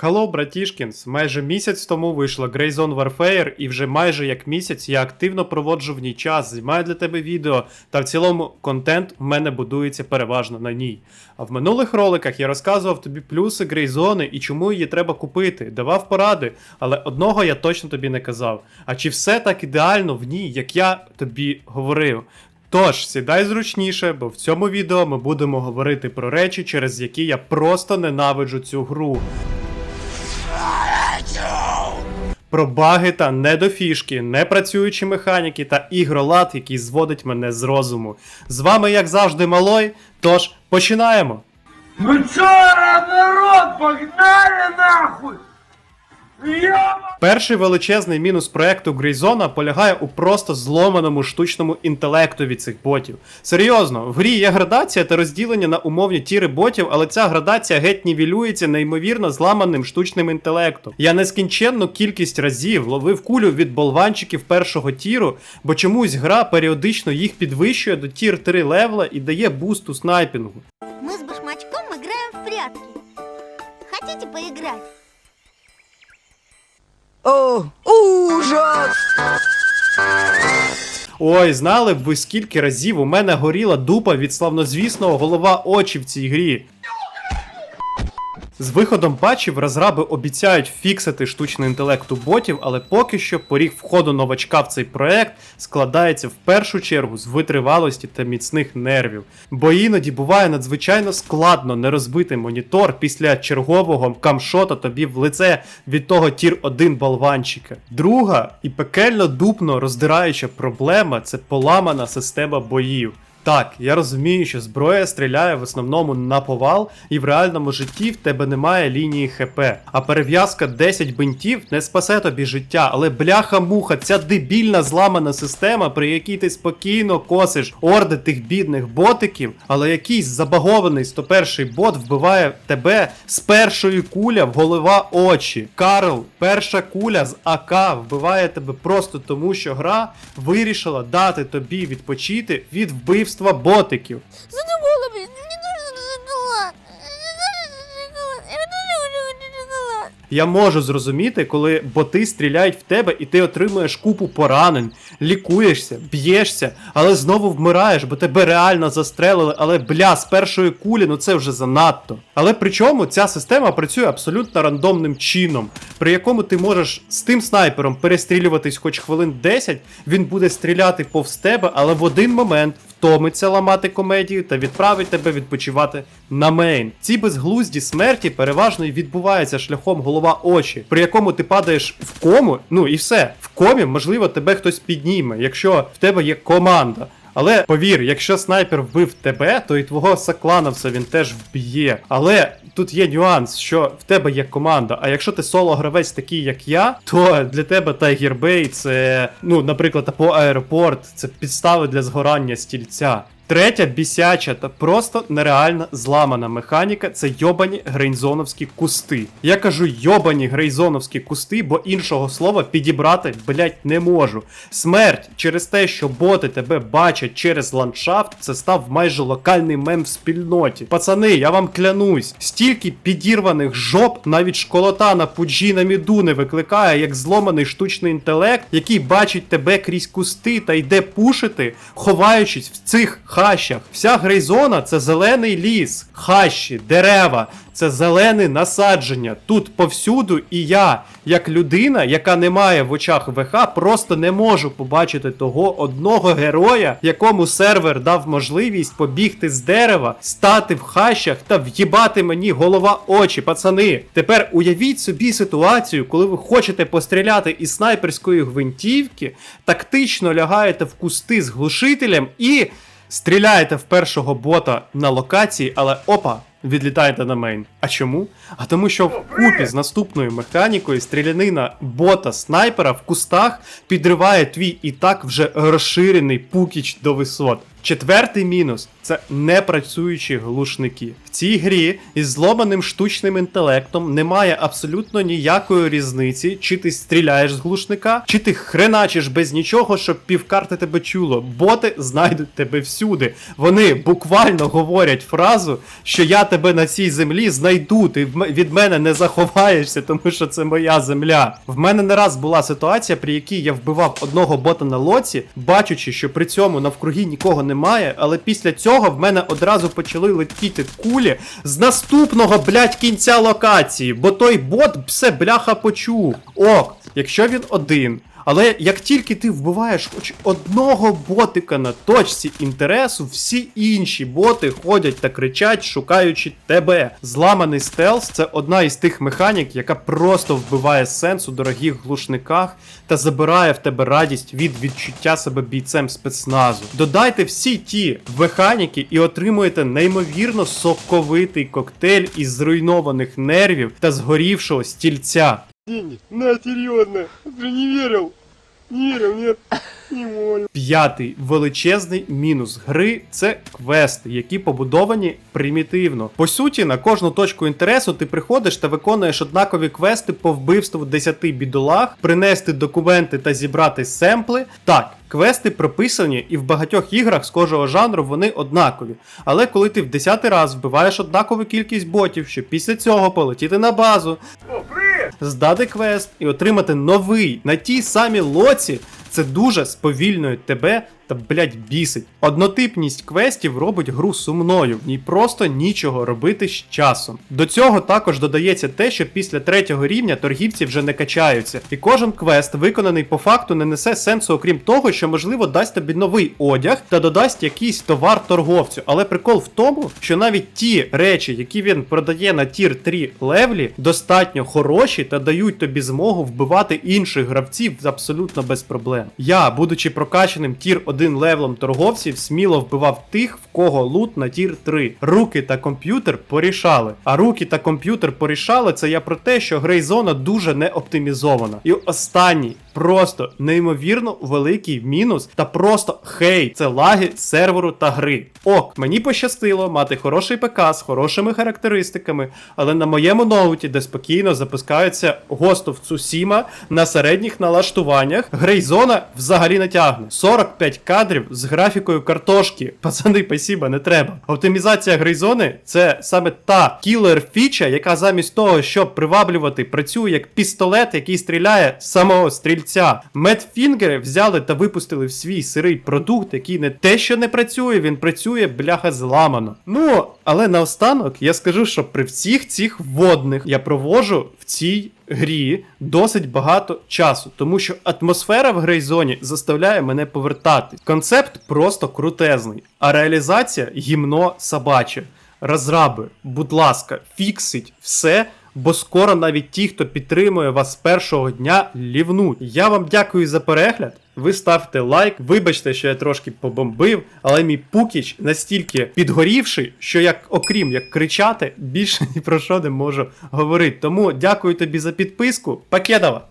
Hello, братішкінс! Майже місяць тому вийшла Greyzone Warfare, і вже майже як місяць я активно проводжу в ній час, знімаю для тебе відео, та в цілому контент в мене будується переважно на ній. А в минулих роликах я розказував тобі плюси Greyzone і чому її треба купити, давав поради, але одного я точно тобі не казав. А чи все так ідеально в ній, як я тобі говорив? Тож, сідай зручніше, бо в цьому відео ми будемо говорити про речі, через які я просто ненавиджу цю гру. Про баги та недофішки, непрацюючі механіки та ігролад, який зводить мене з розуму. З вами, як завжди, малой. Тож починаємо! Ну чё, народ, погнали нахуй! Перший величезний мінус проекту Грейзона полягає у просто зломаному штучному інтелектові цих ботів. Серйозно, в грі є градація та розділення на умовні тіри ботів, але ця градація геть нівелюється неймовірно зламаним штучним інтелектом. Я нескінченну кількість разів ловив кулю від болванчиків першого тіру, бо чомусь гра періодично їх підвищує до тір 3 левела і дає буст у снайпінгу. Мы с Башмачком играем в прятки. Хотите поиграть? О, ужас! Ой, знали б ви скільки разів у мене горіла дупа від славнозвісного голова очі в цій грі. З виходом патчів розраби обіцяють фіксити штучний інтелект у ботів, але поки що поріг входу новачка в цей проект складається в першу чергу з витривалості та міцних нервів. Бо іноді буває надзвичайно складно не розбити монітор після чергового камшота тобі в лице від того тір 1 болванчика. Друга і пекельно дупно роздираюча проблема це поламана система боїв. Так, я розумію, що зброя стріляє в основному на повал, і в реальному житті в тебе немає лінії ХП. А перев'язка 10 бинтів не спасе тобі життя, але бляха-муха, ця дебільна зламана система, при якій ти спокійно косиш орди тих бідних ботиків, але якийсь забагований 101 бот вбиває тебе з першої куля в голова очі. Карл, перша куля з АК вбиває тебе просто тому, що гра вирішила дати тобі відпочити від вбивства ботиків. Задумала, шоколад. Я не шоколад. Я можу зрозуміти, коли боти стріляють в тебе і ти отримуєш купу поранень, лікуєшся, б'єшся, але знову вмираєш, бо тебе реально застрелили, але бля, з першої кулі, ну це вже занадто. Але при чому ця система працює абсолютно рандомним чином, при якому ти можеш з тим снайпером перестрілюватись хоч хвилин 10, він буде стріляти повз тебе, але в один момент втомиться ламати комедію та відправить тебе відпочивати на мейн. Ці безглузді смерті переважно і відбуваються шляхом голова очі, при якому ти падаєш в кому, ну і все. В комі, можливо, тебе хтось підніме, якщо в тебе є команда. Але повір, якщо снайпер вбив тебе, то і твого соклановця він теж вб'є. Але тут є нюанс, що в тебе є команда. А якщо ти соло-гравець такий, як я, то для тебе Tiger Bay це, ну, наприклад, або аеропорт, це підстави для згорання стільця. Третя бісяча та просто нереально зламана механіка це йобані грейнзоновські кусти. Я кажу йобані грейзоновські кусти, бо іншого слова підібрати, блять, не можу. Смерть через те, що боти тебе бачать через ландшафт, це став майже локальний мем в спільноті. Пацани, я вам клянусь, стільки підірваних жоп навіть школота на пуджі на міду не викликає, як зломаний штучний інтелект, який бачить тебе крізь кусти та йде пушити, ховаючись в цих хащах. Вся грейзона це зелений ліс, хащі, дерева. Це зелене насадження. Тут повсюду, і я, як людина, яка не має в очах ВХ, просто не можу побачити того одного героя, якому сервер дав можливість побігти з дерева, стати в хащах та в'їбати мені голова очі, пацани. Тепер уявіть собі ситуацію, коли ви хочете постріляти із снайперської гвинтівки, тактично лягаєте в кусти з глушителем і. Стріляєте в першого бота на локації, але опа, відлітаєте на мейн. А чому? А тому що вкупі з наступною механікою стрілянина бота снайпера в кустах підриває твій і так вже розширений пукіч до висот. Четвертий мінус це непрацюючі глушники. В цій грі із зломаним штучним інтелектом немає абсолютно ніякої різниці, чи ти стріляєш з глушника, чи ти хреначиш без нічого, щоб півкарти тебе чуло. Боти знайдуть тебе всюди. Вони буквально говорять фразу, що я тебе на цій землі знайду. Ти від мене не заховаєшся, тому що це моя земля. В мене не раз була ситуація, при якій я вбивав одного бота на лоці, бачучи, що при цьому навкруги нікого немає, але після цього в мене одразу почали летіти кулі з наступного, блядь, кінця локації, бо той бот все бляха почув. Ок, якщо він один. Але як тільки ти вбиваєш хоч одного ботика на точці інтересу, всі інші боти ходять та кричать, шукаючи тебе. Зламаний стелс це одна із тих механік, яка просто вбиває сенс у дорогих глушниках та забирає в тебе радість від відчуття себе бійцем спецназу. Додайте всі ті механіки і отримуєте неймовірно соковитий коктейль із зруйнованих нервів та згорівшого стільця. Деньги. На, серьезно. Ты не верил? Не верил, нет? Не молю. П'ятий величезний мінус гри це квести, які побудовані примітивно. По суті, на кожну точку інтересу ти приходиш та виконуєш однакові квести по вбивству 10 бідолах, принести документи та зібрати семпли. Так. Квести прописані і в багатьох іграх схожого жанру вони однакові. Але коли ти в 10 раз вбиваєш однакову кількість ботів, щоб після цього полетіти на базу, здати квест і отримати новий на тій самій лоці, це дуже сповільнює тебе та, блять, бісить. Однотипність квестів робить гру сумною, в ній просто нічого робити з часом. До цього також додається те, що після третього рівня торгівці вже не качаються, і кожен квест, виконаний по факту, не несе сенсу, окрім того, що можливо дасть тобі новий одяг та додасть якийсь товар торговцю. Але прикол в тому, що навіть ті речі, які він продає на тір 3 левлі, достатньо хороші та дають тобі змогу вбивати інших гравців абсолютно без проблем. Я, будучи прокачаним тір 1 левелом торговців, сміло вбивав тих, в кого лут на тір 3. Руки та комп'ютер порішали. А руки та комп'ютер порішали це я про те, що грейзона дуже не оптимізована. І останній. Просто неймовірно великий мінус та просто хей, це лаги серверу та гри. Ок, мені пощастило мати хороший ПК з хорошими характеристиками, але на моєму ноуті, де спокійно запускається of Tsushima на середніх налаштуваннях, грейзона взагалі не тягне. 45 кадрів з графікою картошки. Пацани, спасіба, не треба. Оптимізація грейзони це саме та кілер фіча, яка замість того, щоб приваблювати, працює як пістолет, який стріляє з самого стрільця. Медфінгери взяли та випустили в свій сирий продукт, який не те, що не працює, він працює бляха зламано. Ну, але наостанок я скажу, що при всіх цих водних я провожу в цій грі досить багато часу, тому що атмосфера в грейзоні заставляє мене повертатись. Концепт просто крутезний, а реалізація гімно собаче. Розраби, будь ласка, фіксить все. Бо скоро навіть ті, хто підтримує вас з першого дня, лівнуть. Я вам дякую за перегляд. Ви ставте лайк. Вибачте, що я трошки побомбив, але мій пукіч настільки підгорівший, що як окрім як кричати, більше ні про що не можу говорити. Тому дякую тобі за підписку. Пакедова!